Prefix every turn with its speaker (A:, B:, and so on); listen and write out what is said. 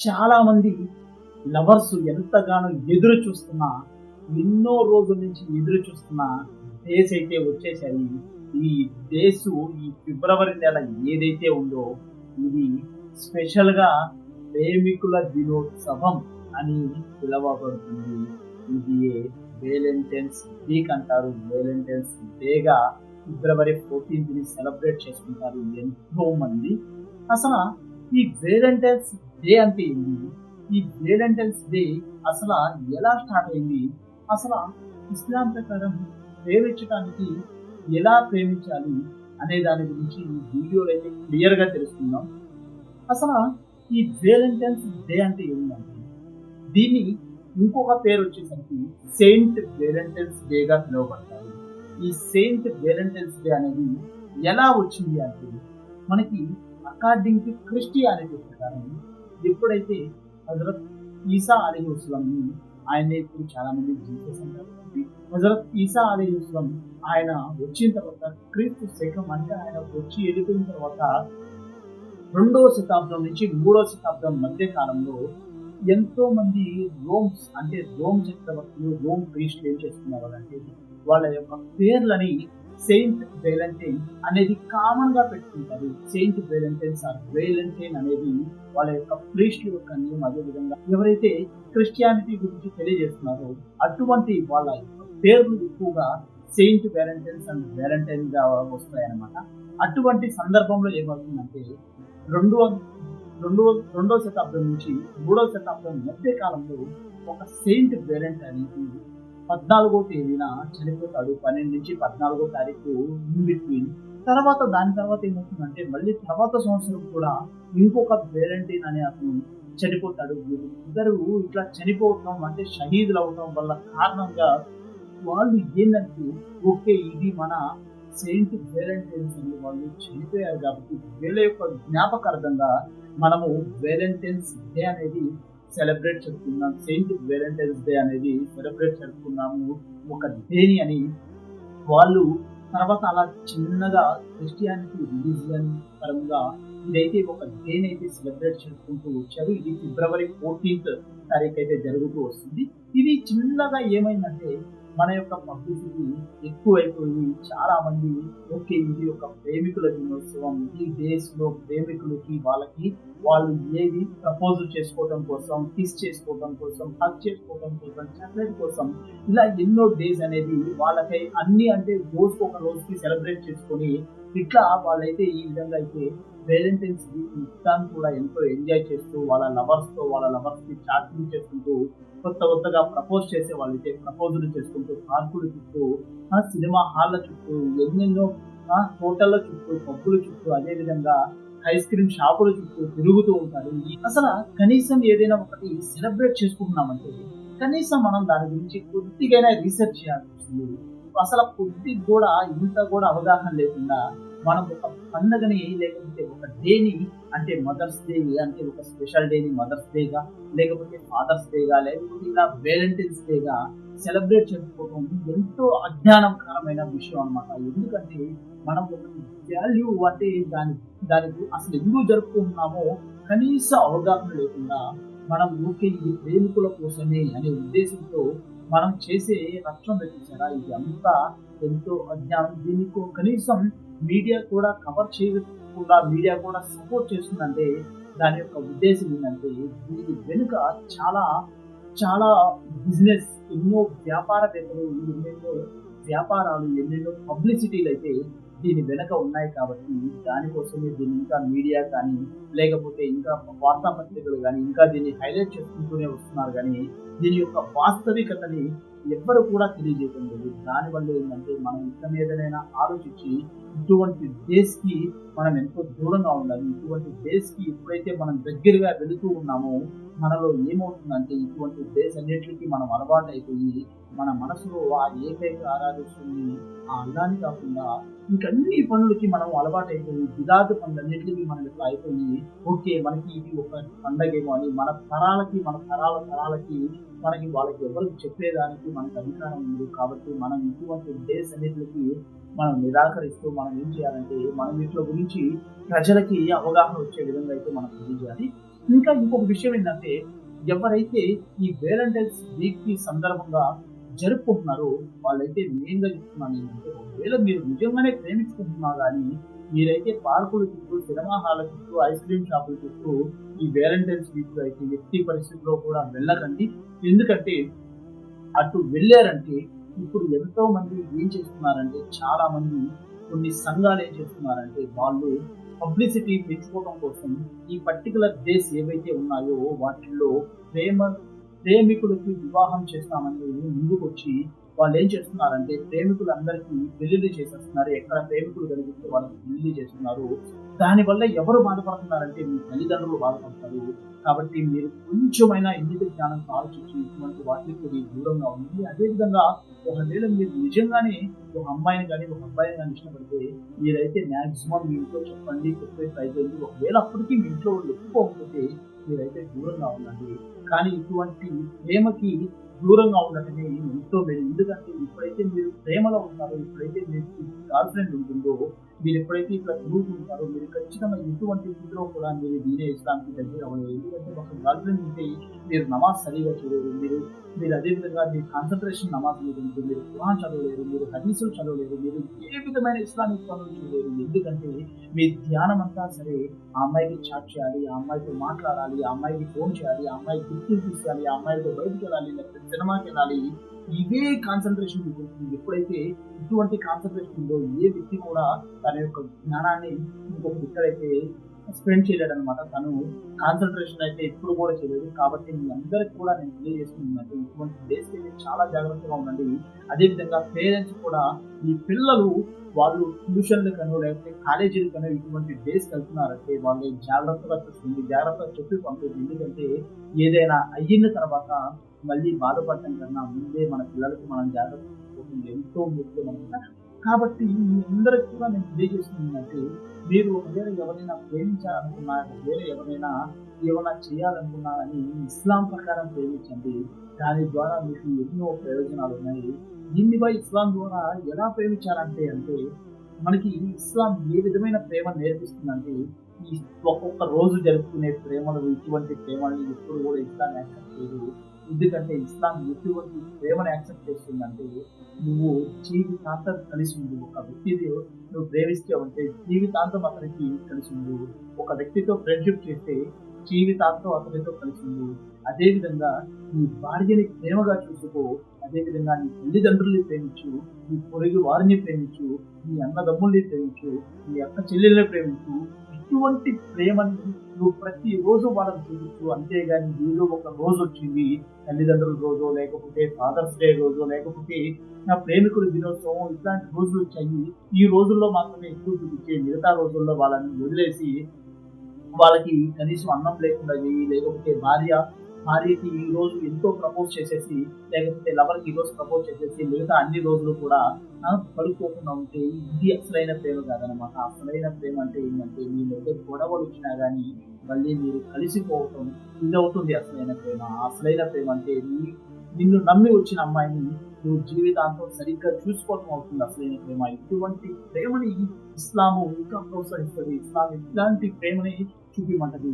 A: చాలా మంది లవర్స్ ఎంతగానో ఎదురు చూస్తున్న ఎన్నో రోజుల నుంచి ఎదురు చూస్తున్న డేస్ అయితే వచ్చేసాయి. ఈ డేస్ ఈ ఫిబ్రవరి నెల ఏదైతే ఉందో ఇది స్పెషల్గా ప్రేమికుల దినోత్సవం అని పిలవబడుతుంది. ఇది వేలంటైన్స్ వీక్ అంటారు. వేలంటైన్స్ డేగా ఫిబ్రవరి ఫోర్టీన్త్ని సెలబ్రేట్ చేసుకుంటారు ఎంతో మంది అసలు ఈ వేలంటైన్స్ డే అంటే ఏంటి? ఈ గ్రేడెంటల్స్ డే అసలు ఎలా స్టార్ట్ అయింది? అసలు ఇస్లాం ప్రకారం ప్రేమించడానికి ఎలా ప్రేమించాలి అనే దాని గురించి ఈ వీడియోలో అయితే క్లియర్గా తెలుసుకుందాం. అసలు ఈ వేలెంటైన్స్ డే అంటే ఏంటంటే దీన్ని ఇంకొక పేరు వచ్చేసరికి సెయింట్ వేలెంటైన్స్ డేగా పిలువబడతారు ఈ సెయింట్ వేలెంటైన్స్ డే అనేది ఎలా వచ్చింది అంటే మనకి అకార్డింగ్ టు క్రిస్టియానిటీ ప్రకారం ఎప్పుడైతే హజరత్ ఈసా అలీ వస్లంని ఆయన ఇప్పుడు చాలా మంది జీసస్ అంటారు. కాబట్టి హజరత్ ఈసా అలీ వస్లం ఆయన వచ్చిన తర్వాత క్రీస్తు శకం అంటే ఆయన వచ్చి వెళ్ళిపోయిన తర్వాత రెండవ శతాబ్దం నుంచి మూడవ శతాబ్దం మధ్య కాలంలో ఎంతో మంది రోమ్స్ అంటే రోమ్ చక్రవర్తులు రోమ్ ప్రీస్టులు ఏం చేస్తున్నారు అంటే వాళ్ళ యొక్క పేర్లని సెయింట్ వేలంటైన్ అనేది కామన్గా పెట్టుకుంటారు. సెయింట్ వేలంటైన్స్ ఆర్ వేలంటైన్ అనేది వాళ్ళ యొక్క ప్రీస్టుల యొక్క నేమ్ అదే విధంగా ఎవరైతే క్రిస్టియానిటీ గురించి తెలియజేస్తున్నారో అటువంటి వాళ్ళ పేర్లు ఎక్కువగా సెయింట్ వేలంటైన్స్ అండ్ వేలంటైన్గా వస్తాయన్నమాట. అటువంటి సందర్భంలో ఏమవుతుందంటే రెండవ రెండవ రెండవ శతాబ్దం నుంచి మూడవ శతాబ్దం మధ్య కాలంలో ఒక సెయింట్ వేలెంట్ అనేది పద్నాలుగో తేదీన చనిపోతాడు. పన్నెండు నుంచి పద్నాలుగో తారీఖు ఇన్ బిట్వీన్ తర్వాత దాని తర్వాత ఏమవుతుందంటే మళ్ళీ తర్వాత సంవత్సరం కూడా ఇంకొక వేలంటీన్ అనే అతను చనిపోతాడు. ఇద్దరు ఇట్లా చనిపోవటం అంటే షహీదులు అవటం వల్ల కారణంగా వాళ్ళు ఏంటంటే ఓకే ఇది మన సెయింట్ వేలంటైన్స్ అని వాళ్ళు చనిపోయారు కాబట్టి వీళ్ళ యొక్క జ్ఞాపకార్థంగా మనము వేలంటైన్స్ డే అనేది సెలబ్రేట్ చేసుకున్నాం సెయింట్ వేలంటైన్స్ డే అనేది సెలబ్రేట్ చేసుకున్నాము ఒక డేని అని వాళ్ళు తర్వాత అలా చిన్నగా క్రిస్టియానిటీ రిలీజియన్ పరంగా ఇదైతే ఒక డేని అయితే సెలబ్రేట్ చేసుకుంటూ వచ్చారు. ఇది ఫిబ్రవరి ఫోర్టీన్త్ తారీఖు అయితే జరుగుతూ వస్తుంది. ఇది చిన్నగా ఏమైందంటే మన యొక్క పబ్లిసిటీ ఎక్కువైపోయి చాలా మంది ఓకే ఇది ఒక ప్రేమికుల దినోత్సవం ఈ డేస్లో ప్రేమికులకి వాళ్ళకి వాళ్ళు ఏది ప్రపోజ్ చేసుకోవడం కోసం కిస్ చేసుకోవడం కోసం హక్ చేసుకోవడం కోసం చాక్లెట్ కోసం ఇలా ఎన్నో డేస్ అనేది వాళ్ళకై అన్ని అంటే రోజుకు ఒక రోజుకి సెలబ్రేట్ చేసుకొని ఇట్లా వాళ్ళైతే ఈ విధంగా అయితే వేలెంటైన్స్ మొత్తాన్ని కూడా ఎంతో ఎంజాయ్ చేస్తూ వాళ్ళ లవర్స్తో వాళ్ళ లవర్స్ని చాటింగ్ చేసుకుంటూ కొత్త కొత్తగా ప్రపోజ్ చేసే వాళ్ళైతే ప్రపోజల్ చేసుకుంటూ పార్కుల చుట్టూ ఆ సినిమా హాళ్ళ చుట్టూ ఎన్నెన్నో ఆ హోటళ్ళ చుట్టూ పబ్బుల చుట్టూ అదేవిధంగా ఐస్ క్రీమ్ షాపుల చుట్టూ తిరుగుతూ ఉంటారు. అసలు కనీసం ఏదైనా ఒకటి సెలబ్రేట్ చేసుకుంటున్నామంటే కనీసం మనం దాని గురించి కొద్దిగైనా రీసెర్చ్ చేయాల్సి వస్తుంది. అసలు కొద్ది కూడా ఇంత కూడా అవగాహన లేకుండా మనం ఒక పండగని లేకపోతే ఒక డేని అంటే మదర్స్ డే అంటే ఒక స్పెషల్ డేని మదర్స్ డేగా లేకపోతే ఫాదర్స్ డేగా లేకపోతే ఇలా వేలంటైన్స్ డేగా సెలబ్రేట్ చేసుకోవడం ఎంతో అజ్ఞానకరమైన విషయం అన్నమాట. ఎందుకంటే మనం ఒక వాల్యూ అంటే దాని దానికి అసలు ఎందుకు జరుపుకుంటున్నామో కనీస అవగాహన లేకుండా మనం ఊకే ఈ ప్రేమికుల కోసమే అనే ఉద్దేశంతో మనం చేసే రక్షణ చూసారా ఇది అంతా ఎంతో అజ్ఞానం. దీనికి కనీసం మీడియా కూడా కవర్ చేయకుండా మీడియా కూడా సపోర్ట్ చేస్తుందంటే దాని యొక్క ఉద్దేశం ఏంటంటే దీని వెనుక చాలా చాలా బిజినెస్ ఎన్నో వ్యాపారవేత్తలు ఎన్నెన్నో వ్యాపారాలు ఎన్నెన్నో పబ్లిసిటీలు అయితే దీని వెనక ఉన్నాయి కాబట్టి దానికోసమే దీన్ని ఇంకా మీడియా కానీ లేకపోతే ఇంకా వార్తాపత్రికలు కానీ ఇంకా దీన్ని హైలైట్ చేసుకుంటూనే వస్తున్నారు కానీ దీని యొక్క వాస్తవికతని ఎవ్వరు కూడా తెలియజేయడం లేదు దానివల్ల ఏంటంటే మనం ఇంత మీదనైనా ఆలోచించి ఇటువంటి డేస్కి మనం ఎంతో దూరంగా ఉండాలి. ఇటువంటి డేస్ ఎప్పుడైతే మనం దగ్గరగా వెళుతూ ఉన్నామో మనలో ఏమవుతుందంటే ఇటువంటి డేస్ అన్నిటికీ మనం అలవాటు అయిపోయి మన మనసులో ఆ ఏకైక ఆరాధిస్తుంది ఆ అందాన్ని కాకుండా ఇంకన్ని పనులకి మనం అలవాటు అయిపోయి విరాజ పనులన్నింటికి మనం ఇట్లా అయిపోయి ఓకే మనకి ఇది ఒక పండగేమో అని మన తరాలకి మన తరాల తరాలకి మనకి వాళ్ళకి ఎవరికి చెప్పేదానికి మనకి అధికారం ఉంది కాబట్టి మనం ఇటువంటి డేస్ అన్నిటికి మనం నిరాకరిస్తూ మనం ఏం చేయాలంటే మనం వీటిలో గురించి ప్రజలకి అవగాహన వచ్చే విధంగా అయితే మనం తెలియజేయాలి ఇంకా ఇంకొక విషయం ఏంటంటే ఎవరైతే ఈ వేలంటైన్స్ వీక్కి సందర్భంగా జరుపుకుంటున్నారో వాళ్ళైతే మెయిన్గా చెప్తున్నాను ఏంటంటే ఒకవేళ మీరు నిజంగానే ప్రేమించుకుంటున్నా కానీ మీరైతే పార్కుల చుట్టూ సినిమా హాల చుట్టూ ఐస్ క్రీమ్ షాపుల చుట్టూ ఈ వ్యాలంటైన్స్ వీక్ అయితే ఎట్టి పరిస్థితుల్లో కూడా వెళ్ళకండి. ఎందుకంటే అటు వెళ్ళారంటే ఇప్పుడు ఎంతో మంది ఏం చేస్తున్నారంటే చాలా మంది కొన్ని సంఘాలు ఏం చేస్తున్నారంటే వాళ్ళు పబ్లిసిటీ పెంచుకోవడం కోసం ఈ పర్టికులర్ డేస్ ఏవైతే ఉన్నాయో వాటిల్లో ప్రేమ ప్రేమికులకి వివాహం చేస్తామని ముందుకు వచ్చి వాళ్ళు ఏం చేస్తున్నారంటే ప్రేమికులందరికీ పెళ్ళిళ్ళు చేసేస్తున్నారు. ఎక్కడ ప్రేమికులు కలిగితే వాళ్ళకి పెళ్ళి చేస్తున్నారు. దానివల్ల ఎవరు బాధపడుతున్నారంటే మీ తల్లిదండ్రులు బాధపడతారు. కాబట్టి మీరు కొంచెమైనా ఇంగిత జ్ఞానం ఆలోచించి ఇటువంటి వాటికి దూరంగా ఉంది అదేవిధంగా ఒకవేళ మీరు నిజంగానే ఒక అమ్మాయిని కానీ ఒక అబ్బాయిని కానీ ఇష్టపడితే మీరైతే మాక్సిమం మీ ఇంట్లో చెప్పండి చెప్పే ట్రై చేయండి ఒకవేళ అప్పటికీ మీ ఇంట్లో వాళ్ళు ఒప్పుకోకపోతే మీరైతే దూరంగా ఉండండి. కానీ ఇటువంటి ప్రేమకి దూరంగా ఉండటమే ఎంతో మేలు ఎందుకంటే ఎప్పుడైతే మీరు ప్రేమలో ఉంటారో ఎప్పుడైతే మీకు గర్ల్ ఫ్రెండ్ ఉంటుందో మీరు ఎప్పుడైతే ఇక్కడ తిరుగుతుంటారో మీరు ఖచ్చితంగా ఎటువంటి స్థితిలో కూడా మీరు దీనే ఇస్లాంకి దగ్గర అవ్వలేదు. ఎందుకంటే ఒక గర్ల్ ఫ్రెండ్ ఉంటే మీరు నమాజ్ సరిగా చేయలేరు మీరు మీరు అదేవిధంగా మీ కాన్సన్ట్రేషన్ నమాజ్ మీద ఉంటుంది మీరు కురాన్ చదవలేరు మీరు హదీసులు చదవలేరు మీరు ఏ విధమైన ఇస్లామిక్ పనులు చేయలేరు ఎందుకంటే మీ ధ్యానం అంతా సరే ఆ అమ్మాయికి చాట్ చేయాలి ఆ అమ్మాయితో మాట్లాడాలి ఆ అమ్మాయికి ఫోన్ చేయాలి ఆ అమ్మాయి గుర్తులు తీసుకోవాలి ఆ అమ్మాయితో బయటకు వెళ్ళాలి లేకపోతే సినిమాకి వెళ్ళాలి ఇవే కాన్సన్ట్రేషన్ ఉంటుంది. ఎప్పుడైతే ఇటువంటి కాన్సన్ట్రేషన్ ఉందో ఏ వ్యక్తి కూడా తన యొక్క జ్ఞానాన్ని ఇంకొక ఎక్కడైతే స్పెండ్ చేయలేడు అనమాట తను కాన్సన్ట్రేషన్ అయితే ఎప్పుడు కూడా చేయలేదు. కాబట్టి మీ అందరికి కూడా నేను తెలియజేస్తున్నాను ఇటువంటి డేస్కి చాలా జాగ్రత్తగా ఉండండి. అదేవిధంగా పేరెంట్స్ కూడా ఈ పిల్లలు వాళ్ళు ట్యూషన్లకనో లేకపోతే కాలేజీలకనో ఇటువంటి డేస్ వెళ్తున్నారంటే వాళ్ళు జాగ్రత్తగా చూస్తుంది జాగ్రత్తగా చెప్పి పంపిస్తుంది ఎందుకంటే ఏదైనా అయిన తర్వాత మళ్ళీ బాధపడటం కన్నా ముందే మన పిల్లలకి మనం జాగ్రత్త ఎంతో ముఖ్యం కాబట్టి మీ అందరికి కూడా నేను తెలియజేస్తుందంటే మీరు ఒకవేళ ఎవరైనా ప్రేమించాలనుకున్నా వేరే ఎవరైనా ఏమైనా చేయాలనుకున్నారని ఇస్లాం ప్రకారం ప్రేమించండి. దాని ద్వారా మీకు ఎన్నో ప్రయోజనాలు ఉన్నాయి. దీనిపై ఇస్లాం ద్వారా ఎలా ప్రేమించాలంటే అంటే మనకి ఇస్లాం ఏ విధమైన ప్రేమ నేర్పిస్తుందంటే ఈ ఒక్కొక్క రోజు జరుపుకునే ప్రేమలు ఇటువంటి ప్రేమలు ఎప్పుడు కూడా ఇస్లాం యాక్సెప్ట్ చేయదు ఎందుకంటే ఇస్లాం ఎటువంటి ప్రేమను యాక్సెప్ట్ చేస్తుందంటే నువ్వు జీవితాంతం కలిసి ఉండు. ఒక వ్యక్తిని నువ్వు ప్రేమిస్తే ఉంటే జీవితాంతం అతనికి కలిసి ఉండు. ఒక వ్యక్తితో ఫ్రెండ్షిప్ చేస్తే జీవితాంతం అతనితో కలిసి ఉండు. అదేవిధంగా నీ భార్యని ప్రేమగా చూసుకో. అదేవిధంగా నీ తల్లిదండ్రుల్ని ప్రేమించు. నీ పొరుగు వారిని ప్రేమించు. నీ అన్నదమ్ముల్ని ప్రేమించు. నీ అక్క చెల్లెల్ని ప్రేమించు. ఇటువంటి ప్రేమని నువ్వు ప్రతి రోజు వాళ్ళని చూపించు అంతేగాని ఏదో ఒక రోజు వచ్చింది తల్లిదండ్రుల రోజు లేకపోతే ఫాదర్స్ డే రోజు లేకపోతే నా ప్రేమికుల దినోత్సవం ఇట్లాంటి రోజులు వచ్చాయి. ఈ రోజుల్లో మాత్రమే ఎక్కువ చూపించే మిగతా రోజుల్లో వాళ్ళని వదిలేసి వాళ్ళకి కనీసం అన్నం లేకుండా చేయి లేకపోతే భార్య భార్యకి ఈ రోజు ఎంతో ప్రపోజ్ చేసేసి లేకపోతే లవర్కి ఈ రోజు ప్రపోజ్ చేసేసి మిగతా అన్ని రోజులు కూడా పడుకోకుండా ఉంటే ఇది అసలైన ప్రేమ కాదనమాట అసలైన ప్రేమ అంటే ఏంటంటే మీ మధ్య గొడవలు వచ్చినా కానీ మళ్ళీ మీరు కలిసిపోవటం ఇది అవుతుంది అసలైన ప్రేమ. అసలైన ప్రేమ అంటే నిన్ను నమ్మి వచ్చిన అమ్మాయిని నువ్వు జీవితాంతం సరిగ్గా చూసుకోవటం అవుతుంది అసలైన ప్రేమ. ఇటువంటి ప్రేమని ఇస్లాము ఇంకా ప్రోత్సహిస్తుంది. ఇస్లాం ఇట్లాంటి ప్రేమని చూపిమంటది.